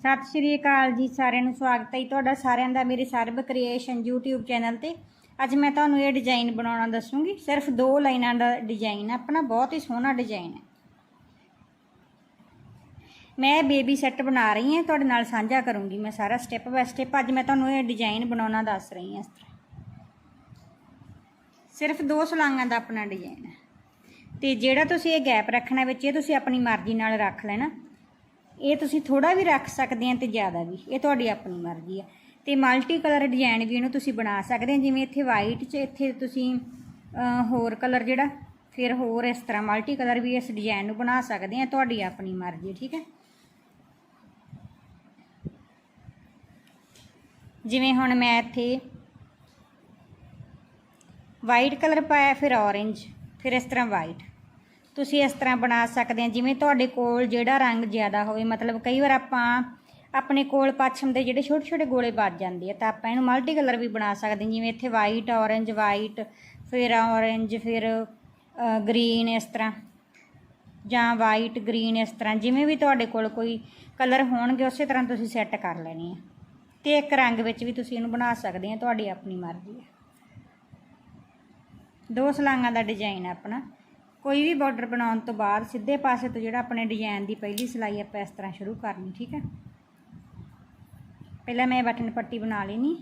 ਸਤਿ ਸ਼੍ਰੀ ਅਕਾਲ ਜੀ ਸਾਰਿਆਂ ਨੂੰ, ਸਵਾਗਤ ਹੈ ਜੀ ਤੁਹਾਡਾ ਸਾਰਿਆਂ ਦਾ ਮੇਰੇ ਸਰਬ ਕ੍ਰੀਏਸ਼ਨ YouTube ਚੈਨਲ ਤੇ। ਅੱਜ ਮੈਂ ਤੁਹਾਨੂੰ ਇਹ ਡਿਜ਼ਾਈਨ ਬਣਾਉਣਾ ਦੱਸੂਗੀ। ਸਿਰਫ ਦੋ ਲਾਈਨਾਂ ਦਾ ਡਿਜ਼ਾਈਨ ਹੈ, ਆਪਣਾ ਬਹੁਤ ਹੀ ਸੋਹਣਾ ਡਿਜ਼ਾਈਨ ਹੈ। ਮੈਂ ਬੇਬੀ ਸੈੱਟ ਬਣਾ ਰਹੀ ਹਾਂ, ਤੁਹਾਡੇ ਨਾਲ ਸਾਂਝਾ ਕਰੂੰਗੀ ਮੈਂ ਸਾਰਾ ਸਟੈਪ ਬਾਏ ਸਟੈਪ ਅੱਜ ਮੈਂ ਤੁਹਾਨੂੰ ਇਹ ਡਿਜ਼ਾਈਨ ਬਣਾਉਣਾ ਦੱਸ ਰਹੀ ਹਾਂ ਇਸ ਤਰ੍ਹਾਂ। ਸਿਰਫ ਦੋ ਸਲਾਂਗਾਂ ਦਾ ਆਪਣਾ ਡਿਜ਼ਾਈਨ ਹੈ। ਤੇ ਜਿਹੜਾ ਤੁਸੀਂ ਇਹ ਗੈਪ ਰੱਖਣਾ ਵਿੱਚ, ਇਹ ਤੁਸੀਂ ਆਪਣੀ ਮਰਜ਼ੀ ਨਾਲ ਰੱਖ ਲੈਣਾ। ਇਹ ਤੁਸੀਂ ਥੋੜਾ ਵੀ ਰੱਖ ਸਕਦੇ ਆ ਤੇ ਜ਼ਿਆਦਾ ਵੀ, ਇਹ ਤੁਹਾਡੀ ਆਪਣੀ ਮਰਜ਼ੀ ਆ। ਤੇ ਮਲਟੀ ਕਲਰ ਡਿਜ਼ਾਈਨ ਵੀ ਇਹਨੂੰ ਤੁਸੀਂ ਬਣਾ ਸਕਦੇ ਆ, ਜਿਵੇਂ ਇੱਥੇ ਵਾਈਟ 'ਚ ਇੱਥੇ ਤੁਸੀਂ ਹੋਰ ਕਲਰ ਜਿਹੜਾ, ਫਿਰ ਹੋਰ ਇਸ ਤਰ੍ਹਾਂ ਮਲਟੀ ਕਲਰ ਵੀ ਇਸ ਡਿਜ਼ਾਈਨ ਨੂੰ ਬਣਾ ਸਕਦੇ ਆ, ਤੁਹਾਡੀ ਆਪਣੀ ਮਰਜ਼ੀ ਠੀਕ ਹੈ ਜਿਵੇਂ ਹੁਣ ਮੈਂ ਇੱਥੇ ਵਾਈਟ ਕਲਰ ਪਾਇਆ, ਫਿਰ ਔਰੇਂਜ ਫਿਰ ਇਸ ਤਰ੍ਹਾਂ ਵਾਈਟ ਤੁਸੀਂ ਇਸ ਤਰ੍ਹਾਂ ਬਣਾ ਸਕਦੇ ਆ ਜਿਵੇਂ ਤੁਹਾਡੇ ਕੋਲ ਜਿਹੜਾ ਰੰਗ ਜ਼ਿਆਦਾ ਹੋਵੇ, ਮਤਲਬ ਕਈ ਵਾਰ ਆਪਾਂ ਆਪਣੇ ਕੋਲ ਪੱਛਮ ਦੇ ਜਿਹੜੇ ਛੋਟੇ ਛੋਟੇ ਗੋਲੇ ਵੱਜ ਜਾਂਦੇ ਆ, ਤਾਂ ਆਪਾਂ ਇਹਨੂੰ ਮਲਟੀ ਕਲਰ ਵੀ ਬਣਾ ਸਕਦੇ ਹਾਂ, ਜਿਵੇਂ ਇੱਥੇ ਵਾਈਟ ਔਰੇਂਜ ਵਾਈਟ ਫਿਰ ਔਰੇਂਜ ਫਿਰ ਗ੍ਰੀਨ ਇਸ ਤਰ੍ਹਾਂ, ਜਾਂ ਵਾਈਟ ਗ੍ਰੀਨ ਇਸ ਤਰ੍ਹਾਂ, ਜਿਵੇਂ ਵੀ ਤੁਹਾਡੇ ਕੋਲ ਕੋਈ ਕਲਰ ਹੋਣਗੇ, ਉਸੇ ਤਰ੍ਹਾਂ ਤੁਸੀਂ ਸੈੱਟ ਕਰ ਲੈਣੀ ਆ। ਤੇ ਇੱਕ ਰੰਗ ਵਿੱਚ ਵੀ ਤੁਸੀਂ ਇਹਨੂੰ ਬਣਾ ਸਕਦੇ ਆ, ਤੁਹਾਡੀ ਆਪਣੀ ਮਰਜ਼ੀ ਹੈ ਦੋ ਸਲਾਂਗਾਂ ਦਾ ਡਿਜ਼ਾਈਨ ਆਪਣਾ। ਕੋਈ ਵੀ ਬਾਰਡਰ ਬਣਾਉਣ ਤੋਂ ਬਾਅਦ ਸਿੱਧੇ ਪਾਸੇ ਤੋਂ ਜਿਹੜਾ ਆਪਣੇ ਡਿਜ਼ਾਈਨ ਦੀ ਪਹਿਲੀ ਸਿਲਾਈ ਆਪਾਂ ਇਸ ਤਰ੍ਹਾਂ ਸ਼ੁਰੂ ਕਰਨੀ, ਠੀਕ ਹੈ? ਪਹਿਲਾਂ ਮੈਂ ਬਟਨ ਪੱਟੀ ਬਣਾ ਲੈਣੀ,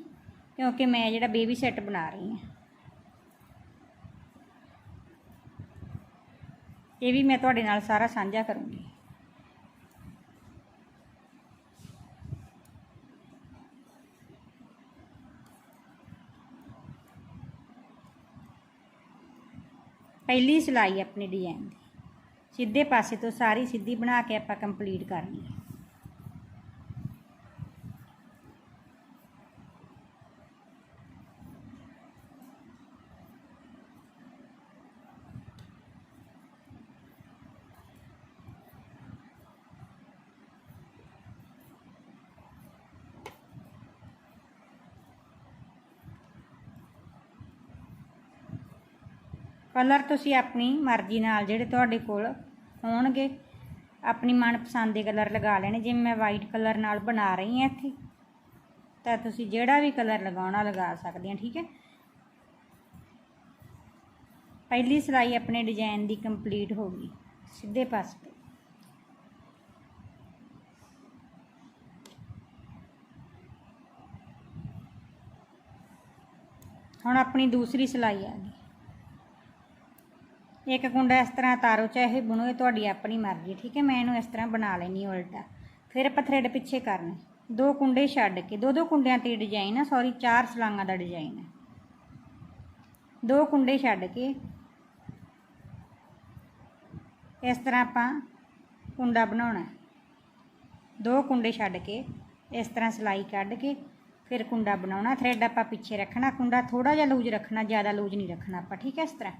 ਕਿਉਂਕਿ ਮੈਂ ਜਿਹੜਾ ਬੇਬੀ ਸੈੱਟ ਬਣਾ ਰਹੀ ਹਾਂ। ਇਹ ਵੀ ਮੈਂ ਤੁਹਾਡੇ ਨਾਲ ਸਾਰਾ ਸਾਂਝਾ ਕਰੂੰਗੀ। ਪਹਿਲੀ ਸਿਲਾਈ ਆਪਣੀ ਡਿਜ਼ਾਈਨ ਦੀ। ਸਿੱਧੇ ਪਾਸੇ ਤੋਂ ਸਾਰੀ ਸਿੱਧੀ ਬਣਾ ਕੇ ਆਪਾਂ ਕੰਪਲੀਟ ਕਰਨੀ ਹੈ। ਕਲਰ ਤੁਸੀਂ ਆਪਣੀ ਮਰਜ਼ੀ ਨਾਲ ਜਿਹੜੇ ਤੁਹਾਡੇ ਕੋਲ ਹੋਣਗੇ, ਆਪਣੀ ਮਨਪਸੰਦ ਦੇ ਕਲਰ ਲਗਾ ਲੈਣੇ। ਜਿਵੇਂ ਮੈਂ ਵਾਈਟ ਕਲਰ ਨਾਲ ਬਣਾ ਰਹੀ ਹਾਂ ਇੱਥੇ, ਤਾਂ ਤੁਸੀਂ ਜਿਹੜਾ ਵੀ ਕਲਰ ਲਗਾਉਣਾ ਲਗਾ ਸਕਦੇ ਆ ਠੀਕ ਹੈ? ਪਹਿਲੀ ਸਿਲਾਈ ਆਪਣੇ ਡਿਜ਼ਾਈਨ ਦੀ ਕੰਪਲੀਟ ਹੋ ਗਈ, ਸਿੱਧੇ ਪਾਸੇ। ਹੁਣ ਆਪਣੀ ਦੂਸਰੀ ਸਿਲਾਈ ਆ ਗਈ। ਇੱਕ ਕੁੰਡਾ ਇਸ ਤਰ੍ਹਾਂ ਤਾਰੋ, ਚਾਹੇ ਬੁਣੋ, ਇਹ ਤੁਹਾਡੀ ਆਪਣੀ ਮਰਜ਼ੀ, ਠੀਕ ਹੈ? ਮੈਂ ਇਹਨੂੰ ਇਸ ਤਰ੍ਹਾਂ ਬਣਾ ਲੈਣੀ ਉਲਟਾ। ਫਿਰ ਆਪਾਂ ਥਰੈਡ ਪਿੱਛੇ ਕਰਨਾ। ਦੋ ਕੁੰਡੇ ਛੱਡ ਕੇ ਦੋ ਦੋ ਕੁੰਡਿਆਂ ਤੇ ਡਿਜ਼ਾਈਨ ਆ ਸੌਰੀ ਚਾਰ ਸਲਾਂਗਾਂ ਦਾ ਡਿਜ਼ਾਈਨ ਹੈ ਦੋ ਕੁੰਡੇ ਛੱਡ ਕੇ, ਇਸ ਤਰ੍ਹਾਂ ਆਪਾਂ ਕੁੰਡਾ ਬਣਾਉਣਾ। ਦੋ ਕੁੰਡੇ ਛੱਡ ਕੇ, ਇਸ ਤਰ੍ਹਾਂ ਸਿਲਾਈ ਕੱਢ ਕੇ, ਫਿਰ ਕੁੰਡਾ ਬਣਾਉਣਾ। ਥਰੈਡ ਆਪਾਂ ਪਿੱਛੇ ਰੱਖਣਾ। ਕੁੰਡਾ ਥੋੜਾ ਜਿਹਾ ਲੂਜ ਰੱਖਣਾ, ਜ਼ਿਆਦਾ ਲੂਜ ਨਹੀਂ ਰੱਖਣਾ ਆਪਾਂ, ਠੀਕ ਹੈ? ਇਸ ਤਰ੍ਹਾਂ।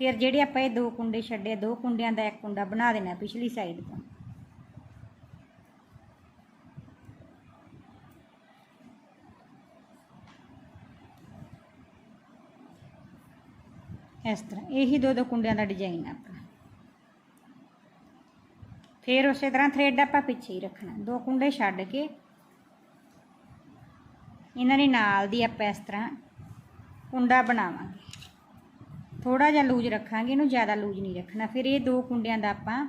ਫਿਰ ਜਿਹੜੇ ਆਪਾਂ ਇਹ ਦੋ ਕੁੰਡੇ ਛੱਡੇ, ਦੋ ਕੁੰਡਿਆਂ ਦਾ ਇੱਕ ਕੁੰਡਾ ਬਣਾ ਦੇਣਾ ਪਿਛਲੀ ਸਾਈਡ ਤੋਂ। ਇਸ ਤਰ੍ਹਾਂ, ਇਹੀ ਦੋ ਦੋ ਕੁੰਡਿਆਂ ਦਾ ਡਿਜ਼ਾਈਨ ਆਪਣਾ। ਫਿਰ ਉਸੇ ਤਰ੍ਹਾਂ ਥਰੈਡ ਆਪਾਂ ਪਿੱਛੇ ਹੀ ਰੱਖਣਾ। ਦੋ ਕੁੰਡੇ ਛੱਡ ਕੇ ਇਹਨਾਂ ਦੇ ਨਾਲ ਦੀ ਆਪਾਂ ਇਸ ਤਰ੍ਹਾਂ ਕੁੰਡਾ ਬਣਾਵਾਂਗੇ। ਥੋੜਾ ਜਿਹਾ ਲੂਜ ਰੱਖਾਂਗੇ, ਇਹਨੂੰ ਜ਼ਿਆਦਾ ਲੂਜ ਨਹੀਂ ਰੱਖਣਾ। ਫਿਰ ਇਹ ਦੋ ਕੁੰਡਿਆਂ ਦਾ ਆਪਾਂ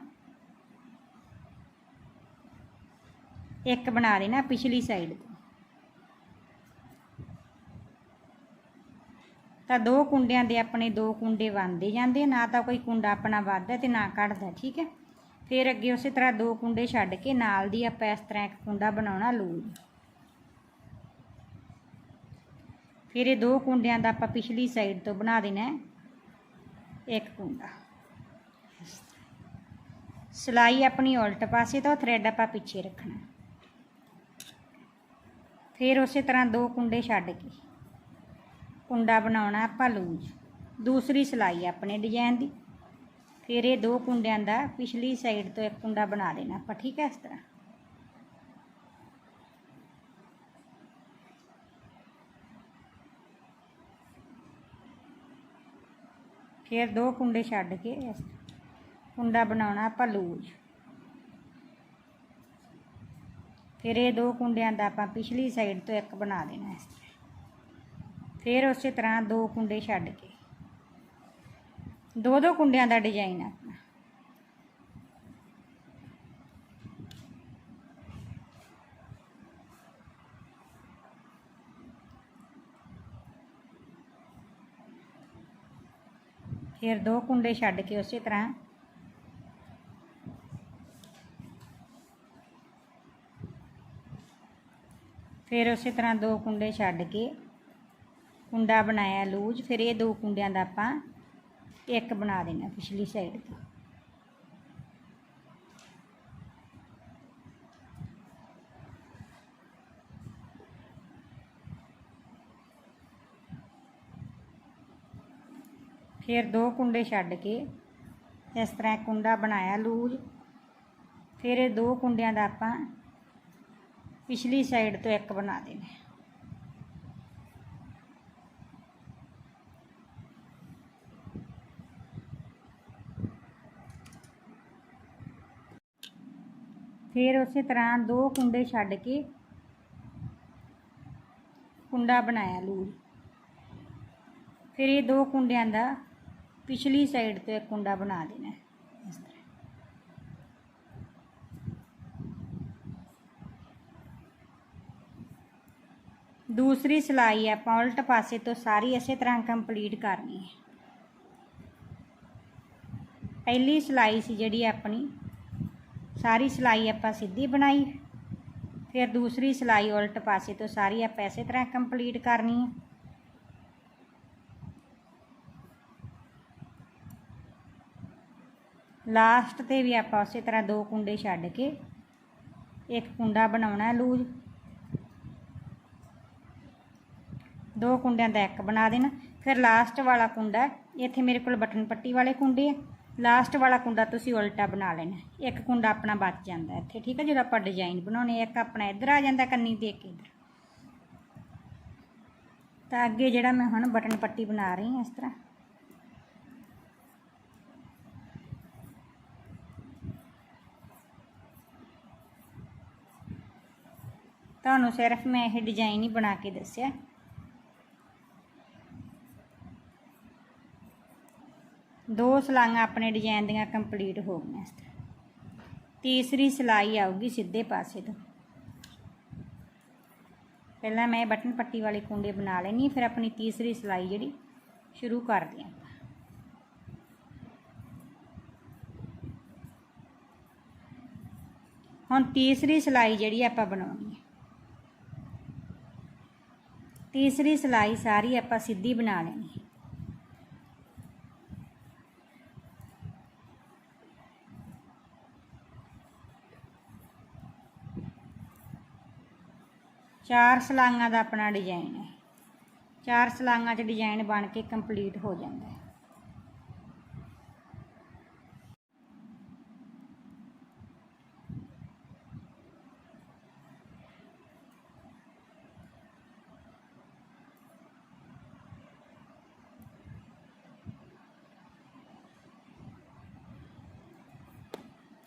ਇੱਕ ਬਣਾ ਦੇਣਾ ਪਿਛਲੀ ਸਾਈਡ ਤੋਂ। ਤਾਂ ਦੋ ਕੁੰਡਿਆਂ ਦੇ ਆਪਣੇ ਦੋ ਕੁੰਡੇ ਬਣਦੇ ਜਾਂਦੇ ਨਾ ਤਾਂ ਕੋਈ ਕੁੰਡਾ ਆਪਣਾ ਵੱਧਦਾ ਤੇ ਨਾ ਘਟਦਾ, ਠੀਕ ਹੈ? ਫਿਰ ਅੱਗੇ ਉਸੇ ਤਰ੍ਹਾਂ ਦੋ ਕੁੰਡੇ ਛੱਡ ਕੇ ਨਾਲ ਦੀ ਆਪਾਂ ਇਸ ਤਰ੍ਹਾਂ ਇੱਕ ਕੁੰਡਾ ਬਣਾਉਣਾ ਲੂਜ। ਫਿਰ ਇਹ ਦੋ ਕੁੰਡਿਆਂ ਦਾ ਆਪਾਂ ਪਿਛਲੀ ਸਾਈਡ ਤੋਂ ਬਣਾ ਦੇਣਾ ਹੈ। ਇੱਕ ਕੁੰਡਾ ਸਿਲਾਈ ਆਪਣੀ ਉਲਟ ਪਾਸੇ ਤੋਂ ਥਰੈਡ ਆਪਾਂ ਪਿੱਛੇ ਰੱਖਣਾ। ਫਿਰ ਉਸੇ ਤਰ੍ਹਾਂ ਦੋ ਕੁੰਡੇ ਛੱਡ ਕੇ ਕੁੰਡਾ ਬਣਾਉਣਾ ਆਪਾਂ ਲੂਜ। ਦੂਸਰੀ ਸਿਲਾਈ ਆਪਣੇ ਡਿਜ਼ਾਈਨ ਦੀ। ਫਿਰ ਇਹ ਦੋ ਕੁੰਡਿਆਂ ਦਾ ਪਿਛਲੀ ਸਾਈਡ ਤੋਂ ਇੱਕ ਕੁੰਡਾ ਬਣਾ ਦੇਣਾ ਆਪਾਂ, ਠੀਕ ਹੈ ਇਸ ਤਰ੍ਹਾਂ। ਫਿਰ ਦੋ ਕੁੰਡੇ ਛੱਡ ਕੇ ਇਸ ਕੁੰਡਾ ਬਣਾਉਣਾ ਆਪਾਂ ਲੂਜ। ਫਿਰ ਇਹ ਦੋ ਕੁੰਡਿਆਂ ਦਾ ਆਪਾਂ ਪਿਛਲੀ ਸਾਈਡ ਤੋਂ ਇੱਕ ਬਣਾ ਦੇਣਾ ਇਸ ਤਰ੍ਹਾਂ। ਫਿਰ ਉਸੇ ਤਰ੍ਹਾਂ ਦੋ ਕੁੰਡੇ ਛੱਡ ਕੇ। ਦੋ ਦੋ ਕੁੰਡਿਆਂ ਦਾ ਡਿਜ਼ਾਈਨ ਆ। ਫਿਰ ਦੋ ਕੁੰਡੇ ਛੱਡ ਕੇ ਉਸੇ ਤਰ੍ਹਾਂ। ਫਿਰ ਉਸੇ ਤਰ੍ਹਾਂ ਦੋ ਕੁੰਡੇ ਛੱਡ ਕੇ ਕੁੰਡਾ ਬਣਾਇਆ ਲੂਜ। ਫਿਰ ਇਹ ਦੋ ਕੁੰਡਿਆਂ ਦਾ ਆਪਾਂ ਇੱਕ ਬਣਾ ਦੇਣਾ ਪਿਛਲੀ ਸਾਈਡ ਤੋਂ। ਫਿਰ ਦੋ ਕੁੰਡੇ ਛੱਡ ਕੇ ਇਸ ਤਰ੍ਹਾਂ ਕੁੰਡਾ ਬਣਾਇਆ ਲੂਜ ਫਿਰ ਇਹ ਦੋ ਕੁੰਡਿਆਂ ਦਾ ਆਪਾਂ ਪਿਛਲੀ ਸਾਈਡ ਤੋਂ ਇੱਕ ਬਣਾ ਦੇਣਾ ਫਿਰ ਉਸੇ ਤਰ੍ਹਾਂ ਦੋ ਕੁੰਡੇ ਛੱਡ ਕੇ ਕੁੰਡਾ ਬਣਾਇਆ ਲੂਜ ਫਿਰ ਇਹ ਦੋ ਕੁੰਡਿਆਂ ਦਾ ਪਿਛਲੀ ਸਾਈਡ ਤੋਂ ਇੱਕ ਕੁੰਡਾ ਬਣਾ ਦੇਣਾ ਹੈ, ਇਸ ਤਰ੍ਹਾਂ ਦੂਸਰੀ ਸਿਲਾਈ ਆਪਾਂ ਉਲਟ ਪਾਸੇ ਤੋਂ ਸਾਰੀ ਇਸੇ ਤਰ੍ਹਾਂ ਕੰਪਲੀਟ ਕਰਨੀ ਹੈ ਪਹਿਲੀ ਸਿਲਾਈ ਸੀ ਜਿਹੜੀ ਆਪਣੀ ਸਾਰੀ ਸਿਲਾਈ ਆਪਾਂ ਸਿੱਧੀ ਬਣਾਈ ਫਿਰ ਦੂਸਰੀ ਸਿਲਾਈ ਉਲਟ ਪਾਸੇ ਤੋਂ ਸਾਰੀ ਆਪਾਂ ਇਸੇ ਤਰ੍ਹਾਂ ਕੰਪਲੀਟ ਕਰਨੀ ਹੈ ਲਾਸਟ ਤੇ ਵੀ ਆਪਾਂ ਉਸੇ ਤਰ੍ਹਾਂ ਦੋ ਕੁੰਡੇ ਛੱਡ ਕੇ ਇੱਕ ਕੁੰਡਾ ਬਣਾਉਣਾ ਲੂਜ। ਦੋ ਕੁੰਡਿਆਂ ਦਾ ਇੱਕ ਬਣਾ ਦੇਣਾ। ਫਿਰ ਲਾਸਟ ਵਾਲਾ ਕੁੰਡਾ, ਇੱਥੇ ਮੇਰੇ ਕੋਲ ਬਟਨ ਪੱਟੀ ਵਾਲੇ ਕੁੰਡੇ ਆ। ਲਾਸਟ ਵਾਲਾ ਕੁੰਡਾ ਤੁਸੀਂ ਉਲਟਾ ਬਣਾ ਲੈਣਾ। ਇੱਕ ਕੁੰਡਾ ਆਪਣਾ ਬਚ ਜਾਂਦਾ ਇੱਥੇ, ਠੀਕ ਹੈ ਜਦੋਂ ਆਪਾਂ ਡਿਜ਼ਾਈਨ ਬਣਾਉਣੇ ਇੱਕ ਆਪਣਾ ਇੱਧਰ ਆ ਜਾਂਦਾ ਕੰਨੀ ਦੇ ਕੇ ਇੱਧਰ। ਤਾਂ ਅੱਗੇ ਜਿਹੜਾ ਮੈਂ ਹੁਣ ਬਟਨ ਪੱਟੀ ਬਣਾ ਰਹੀ ਹਾਂ ਇਸ ਤਰ੍ਹਾਂ। ਤੁਹਾਨੂੰ ਸਿਰਫ ਮੈਂ ਇਹ ਡਿਜ਼ਾਈਨ ਹੀ ਬਣਾ ਕੇ ਦੱਸਿਆ। ਦੋ ਸਲਾਈਆਂ ਆਪਣੇ ਡਿਜ਼ਾਈਨ ਦੀਆਂ ਕੰਪਲੀਟ ਹੋ ਗਈਆਂ ਇਸ ਤਰ੍ਹਾਂ। ਤੀਸਰੀ ਸਿਲਾਈ ਆਊਗੀ ਸਿੱਧੇ ਪਾਸੇ ਤੋਂ। ਪਹਿਲਾਂ ਮੈਂ ਬਟਨ ਪੱਟੀ ਵਾਲੇ ਕੁੰਡੇ ਬਣਾ ਲੈਣੀ ਫਿਰ ਆਪਣੀ ਤੀਸਰੀ ਸਿਲਾਈ ਜਿਹੜੀ ਸ਼ੁਰੂ ਕਰਦੇ ਹਾਂ। ਹੁਣ ਤੀਸਰੀ ਸਿਲਾਈ ਜਿਹੜੀ ਆਪਾਂ ਬਣਾਉਣੀ ਹੈ। ਤੀਸਰੀ ਸਿਲਾਈ ਸਾਰੀ ਆਪਾਂ ਸਿੱਧੀ ਬਣਾ ਲੈਣੀ ਹੈ। ਚਾਰ ਸਲਾਈਆਂ ਦਾ ਆਪਣਾ ਡਿਜ਼ਾਈਨ ਹੈ। ਚਾਰ ਸਲਾਈਆਂ 'ਚ ਡਿਜ਼ਾਈਨ ਬਣ ਕੇ ਕੰਪਲੀਟ ਹੋ ਜਾਂਦਾ ਹੈ।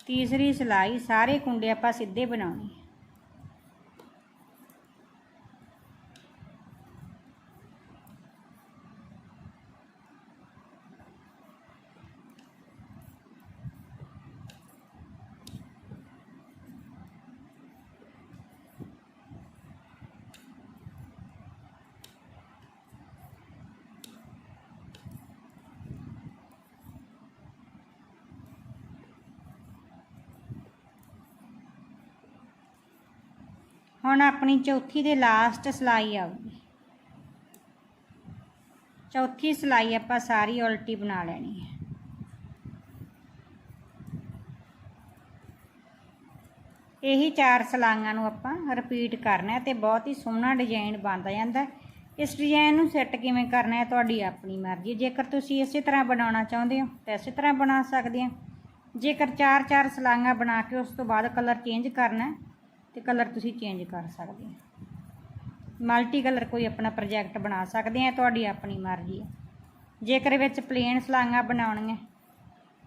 ਤੀਸਰੀ ਸਿਲਾਈ ਸਾਰੇ ਕੁੰਡੇ ਆਪਾਂ ਸਿੱਧੇ ਬਣਾਉਣੇ। ਹੁਣ ਆਪਣੀ ਚੌਥੀ ਦੇ ਲਾਸਟ ਸਿਲਾਈ ਆਊਗੀ। ਚੌਥੀ ਸਿਲਾਈ ਆਪਾਂ ਸਾਰੀ ਉਲਟੀ ਬਣਾ ਲੈਣੀ ਹੈ। ਇਹੀ ਚਾਰ ਸਲਾਈਆਂ ਨੂੰ ਆਪਾਂ ਰਿਪੀਟ ਕਰਨਾ ਹੈ ਤੇ ਬਹੁਤ ਹੀ ਸੋਹਣਾ ਡਿਜ਼ਾਈਨ ਬਣਦਾ ਜਾਂਦਾ ਇਸ ਡਿਜ਼ਾਈਨ ਨੂੰ ਸੈੱਟ ਕਿਵੇਂ ਕਰਨਾ ਹੈ ਤੁਹਾਡੀ ਆਪਣੀ ਮਰਜ਼ੀ ਜੇਕਰ ਤੁਸੀਂ ਇਸੇ ਤਰ੍ਹਾਂ ਬਣਾਉਣਾ ਚਾਹੁੰਦੇ ਹੋ ਤਾਂ ਇਸੇ ਤਰ੍ਹਾਂ ਬਣਾ ਸਕਦੇ ਹੋ। ਜੇਕਰ ਚਾਰ ਚਾਰ ਸਲਾਈਆਂ ਬਣਾ ਕੇ ਉਸ ਤੋਂ ਬਾਅਦ ਕਲਰ ਚੇਂਜ ਕਰਨਾ ਤੇ ਕਲਰ ਤੁਸੀਂ ਚੇਂਜ ਕਰ ਸਕਦੇ ਹੋ। ਮਲਟੀ ਕਲਰ ਕੋਈ ਆਪਣਾ ਪ੍ਰੋਜੈਕਟ ਬਣਾ ਸਕਦੇ ਆ, ਤੁਹਾਡੀ ਆਪਣੀ ਮਰਜ਼ੀ ਹੈ ਜੇਕਰ ਵਿੱਚ ਪਲੇਨ ਸਲਾਈਆਂ ਬਣਾਉਣੀਆਂ,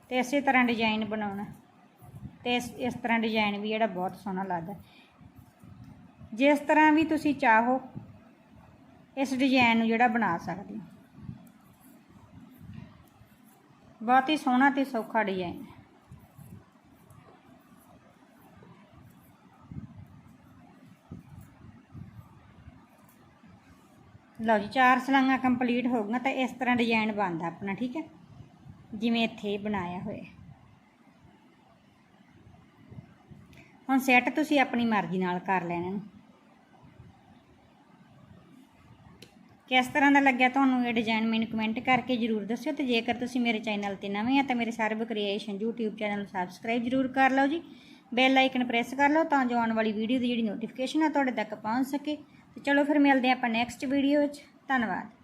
ਤੇ ਇਸੇ ਤਰ੍ਹਾਂ ਡਿਜ਼ਾਈਨ ਬਣਾਉਣਾ, ਤੇ ਇਸ ਇਸ ਤਰ੍ਹਾਂ ਡਿਜ਼ਾਈਨ ਵੀ ਜਿਹੜਾ ਬਹੁਤ ਸੋਹਣਾ ਲੱਗਦਾ। ਜਿਸ ਤਰ੍ਹਾਂ ਵੀ ਤੁਸੀਂ ਚਾਹੋ, ਇਸ ਡਿਜ਼ਾਈਨ ਨੂੰ ਜਿਹੜਾ ਬਣਾ ਸਕਦੇ ਹੋ। ਬਹੁਤ ਹੀ ਸੋਹਣਾ ਤੇ ਸੌਖਾ ਡਿਜ਼ਾਈਨ ਹੈ ਲਓ ਜੀ, ਚਾਰ ਸਲਾਈਆਂ ਕੰਪਲੀਟ ਹੋ ਗਈਆਂ ਤਾਂ ਇਸ ਤਰ੍ਹਾਂ ਡਿਜ਼ਾਈਨ ਬਣਦਾ ਆਪਣਾ, ਠੀਕ ਹੈ? ਜਿਵੇਂ ਇੱਥੇ ਬਣਾਇਆ ਹੋਇਆ ਹੁਣ ਸੈੱਟ ਤੁਸੀਂ ਆਪਣੀ ਮਰਜ਼ੀ ਨਾਲ ਕਰ ਲੈਣਾ ਨੂੰ ਕਿਸ ਤਰ੍ਹਾਂ ਦਾ ਲੱਗਿਆ ਤੁਹਾਨੂੰ ਇਹ ਡਿਜ਼ਾਈਨ ਮੈਨੂੰ ਕਮੈਂਟ ਕਰਕੇ ਜਰੂਰ ਦੱਸਿਓ ਤੇ ਜੇਕਰ ਤੁਸੀਂ ਮੇਰੇ ਚੈਨਲ ਤੇ ਨਵੇਂ ਆ ਤਾਂ ਮੇਰੇ ਸਰਬ ਕ੍ਰੀਏਸ਼ਨ YouTube ਚੈਨਲ ਨੂੰ ਸਬਸਕ੍ਰਾਈਬ ਜਰੂਰ ਕਰ ਲਓ ਜੀ। ਬੈਲ ਆਈਕਨ ਪ੍ਰੈਸ ਕਰ ਲਓ ਤਾਂ ਜੋ ਆਉਣ ਵਾਲੀ ਵੀਡੀਓ ਦੀ ਜਿਹੜੀ ਨੋਟੀਫਿਕੇਸ਼ਨ ਆ ਤੁਹਾਡੇ ਤੱਕ ਪਹੁੰਚ ਸਕੇ। ਤੇ ਚਲੋ ਫਿਰ ਮਿਲਦੇ ਹਾਂ ਆਪਾਂ ਨੈਕਸਟ ਵੀਡੀਓ ਵਿੱਚ ਧੰਨਵਾਦ।